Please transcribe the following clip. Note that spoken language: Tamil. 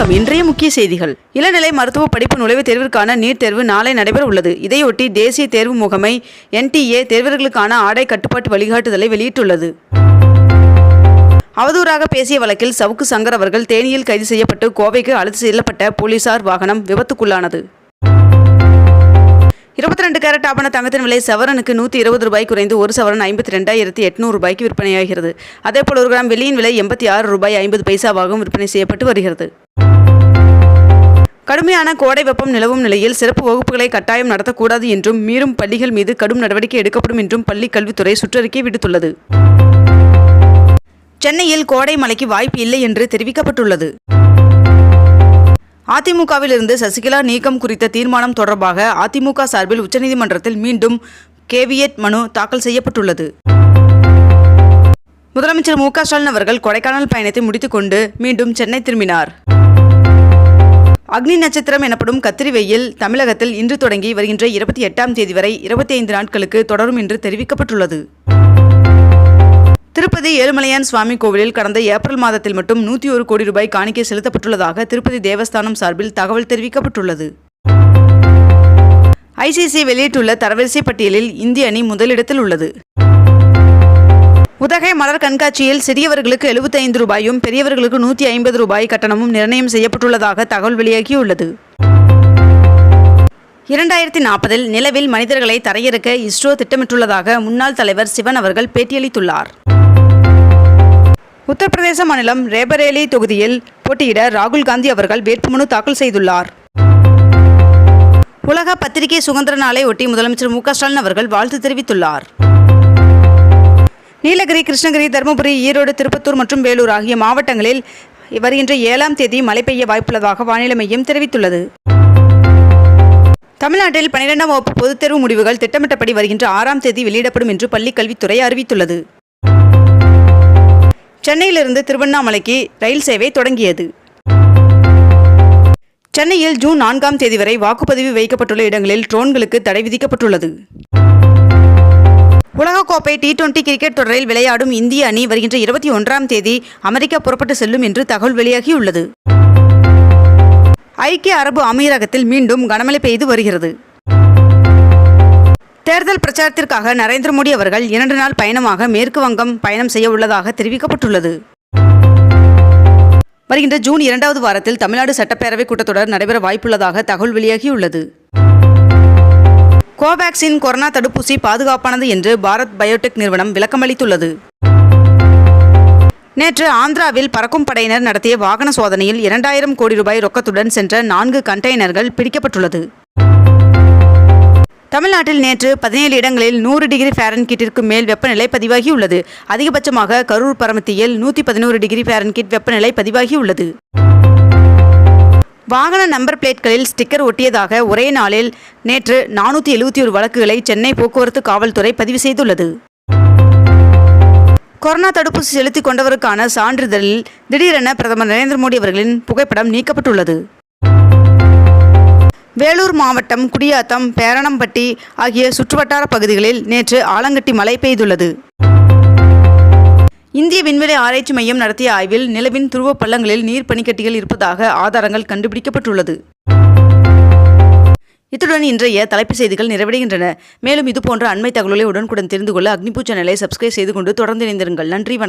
வணக்கம். இன்றைய முக்கிய செய்திகள். இளநிலை மருத்துவ படிப்பு நுழைவுத் தேர்விற்கான நீட் தேர்வு நாளை நடைபெற உள்ளது. இதையொட்டி தேசிய தேர்வு முகமை என்டிஏ தேர்வர்களுக்கான ஆடை கட்டுப்பாட்டு வழிகாட்டுதலை வெளியிட்டுள்ளது. அவதூறாக பேசிய வழக்கில் சவுக்கு சங்கர் அவர்கள் தேனியில் கைது செய்யப்பட்டு கோவைக்கு அழைத்து செல்லப்பட்ட போலீசார் வாகனம் விபத்துக்குள்ளானது. இருபத்தி ரெண்டு கேரட் ஆபண தங்கத்தின் விலை சவரனுக்கு நூற்றி இருபது ரூபாய் குறைந்து ஒரு சவரன் ஐம்பத்தி ரெண்டாயிரத்தி எட்நூறு ரூபாய்க்கு விற்பனையாகிறது. அதேபோல் ஒரு கிராம் வெள்ளியின் விலை எண்பத்தி ஆறு ரூபாய் ஐம்பது பைசாவாகவும் விற்பனை செய்யப்பட்டு வருகிறது. கடுமையான கோடை வெப்பம் நிலவும் நிலையில் சிறப்பு வகுப்புகளை கட்டாயம் நடத்தக்கூடாது என்றும் மீறும் பள்ளிகள் மீது கடும் நடவடிக்கை எடுக்கப்படும் என்றும் பள்ளிக் கல்வித்துறை சுற்றறிக்கை விடுத்துள்ளது. சென்னையில் கோடை மழைக்கு வாய்ப்பு இல்லை என்று தெரிவிக்கப்பட்டுள்ளது. அதிமுகவிலிருந்து சசிகலா நீக்கம் குறித்த தீர்மானம் தொடர்பாக அதிமுக சார்பில் உச்சநீதிமன்றத்தில் மீண்டும் கேவியட் மனு தாக்கல் செய்யப்பட்டுள்ளது. முதலமைச்சர் மு க ஸ்டாலின் அவர்கள் கொடைக்கானல் பயணத்தை முடித்துக்கொண்டு மீண்டும் சென்னை திரும்பினார். அக்னி நட்சத்திரம் எனப்படும் கத்திரி வெயில் தமிழகத்தில் இன்று தொடங்கி வருகின்ற இருபத்தி எட்டாம் தேதி வரை இருபத்தி ஐந்து நாட்களுக்கு தொடரும் என்று தெரிவிக்கப்பட்டுள்ளது. திருப்பதி ஏழுமலையான் சுவாமி கோவிலில் கடந்த ஏப்ரல் மாதத்தில் மட்டும் நூற்றி ஒரு கோடி ரூபாய் காணிக்கை செலுத்தப்பட்டுள்ளதாக திருப்பதி தேவஸ்தானம் சார்பில் தகவல் தெரிவிக்கப்பட்டுள்ளது. ஐசிசி வெளியிட்டுள்ள தரவரிசை பட்டியலில் இந்திய அணி முதலிடத்தில் உள்ளது. உதகை மலர் கண்காட்சியில் சிறியவர்களுக்கு 75 ரூபாயும் பெரியவர்களுக்கு நூற்றி ஐம்பது ரூபாய் கட்டணமும் நிர்ணயம் செய்யப்பட்டுள்ளதாக தகவல் வெளியாகியுள்ளது. இரண்டாயிரத்தி நாற்பதில் நிலவில் மனிதர்களை தரையிறக்க இஸ்ரோ திட்டமிட்டுள்ளதாக முன்னாள் தலைவர் சிவன் அவர்கள் பேட்டியளித்துள்ளார். உத்தரப்பிரதேச மாநிலம் ரேபரேலி தொகுதியில் போட்டியிட ராகுல் காந்தி அவர்கள் வேட்புமனு தாக்கல் செய்துள்ளார். உலக பத்திரிகை சுதந்திர நாளை ஒட்டி முதலமைச்சர் மு க ஸ்டாலின் அவர்கள் வாழ்த்து தெரிவித்துள்ளார். நீலகிரி கிருஷ்ணகிரி தருமபுரி ஈரோடு திருப்பத்தூர் மற்றும் வேலூர் ஆகிய மாவட்டங்களில் வருகின்ற ஏழாம் தேதி மழை பெய்ய வாய்ப்புள்ளதாக வானிலை மையம் தெரிவித்துள்ளது. தமிழ்நாட்டில் பன்னிரெண்டாம் வகுப்பு பொதுத் தேர்வு முடிவுகள் திட்டமிட்டபடி வருகின்ற ஆறாம் தேதி வெளியிடப்படும் என்று பள்ளிக் கல்வித்துறை அறிவித்துள்ளது. சென்னையிலிருந்து திருவண்ணாமலைக்கு ரயில் சேவை தொடங்கியது. சென்னையில் ஜூன் நான்காம் தேதி வரை வாக்குப்பதிவு வைக்கப்பட்டுள்ள இடங்களில் ட்ரோன்களுக்கு தடை விதிக்கப்பட்டுள்ளது. உலகக்கோப்பை டி டுவெண்டி கிரிக்கெட் தொடரில் விளையாடும் இந்திய அணி வருகின்ற இருபத்தி ஒன்றாம் தேதி அமெரிக்கா புறப்பட்டு செல்லும் என்று தகவல் வெளியாகியுள்ளது. ஐக்கிய அரபு அமீரகத்தில் மீண்டும் கனமழை பெய்து வருகிறது. தேர்தல் பிரச்சாரத்திற்காக நரேந்திர மோடி அவர்கள் இரண்டு நாள் பயணமாக மேற்கு வங்கம் பயணம் செய்ய உள்ளதாக தெரிவிக்கப்பட்டுள்ளது. வருகின்ற ஜூன் இரண்டாவது வாரத்தில் தமிழ்நாடு சட்டப்பேரவை கூட்டத்தொடர் நடைபெற வாய்ப்புள்ளதாக தகவல் வெளியாகியுள்ளது. கோவேக்சின் கொரோனா தடுப்பூசி பாதுகாப்பானது என்று பாரத் பயோடெக் நிறுவனம் விளக்கமளித்துள்ளது. நேற்று ஆந்திராவில் பறக்கும் படையினர் நடத்திய வாகன சோதனையில் இரண்டாயிரம் கோடி ரூபாய் ரொக்கத்துடன் சென்ற நான்கு கண்டெய்னர்கள் பிடிக்கப்பட்டுள்ளது. தமிழ்நாட்டில் நேற்று பதினேழு இடங்களில் நூறு டிகிரி ஃபேரன்கிட்டிற்கு மேல் வெப்பநிலை பதிவாகியுள்ளது. அதிகபட்சமாக கரூர் பரமத்தியில் நூற்றி பதினோரு டிகிரி ஃபேரன்கிட் வெப்பநிலை பதிவாகியுள்ளது. வாகன நம்பர் பிளேட்களில் ஸ்டிக்கர் ஒட்டியதாக ஒரே நாளில் நேற்று நானூற்றி எழுபத்தி ஒரு வழக்குகளை சென்னை போக்குவரத்து காவல்துறை பதிவு செய்துள்ளது. கொரோனா தடுப்பூசி செலுத்திக் கொண்டவருக்கான சான்றிதழில் திடீரென பிரதமர் நரேந்திர மோடி அவர்களின் புகைப்படம் நீக்கப்பட்டுள்ளது. வேலூர் மாவட்டம் குடியாத்தம் பேரணம்பட்டி ஆகிய சுற்றுவட்டார பகுதிகளில் நேற்று ஆலங்கட்டி மழை பெய்துள்ளது. இந்திய விண்வெளி ஆராய்ச்சி மையம் நடத்திய ஆய்வில் நிலவின் துருவ பள்ளங்களில் நீர் பனிக்கட்டிகள் இருப்பதாக ஆதாரங்கள் கண்டுபிடிக்கப்பட்டுள்ளது. இத்துடன் இன்றைய தலைப்புச் செய்திகள் நிறைவடைகின்றன. மேலும் இதுபோன்ற அண்மை தகவலை உடனுக்குடன் தெரிந்து கொள்ள அக்னிபூ சேனலை சப்ஸ்கிரைப் செய்து கொண்டு தொடர்ந்து இணைந்திருங்கள். நன்றி வணக்கம்.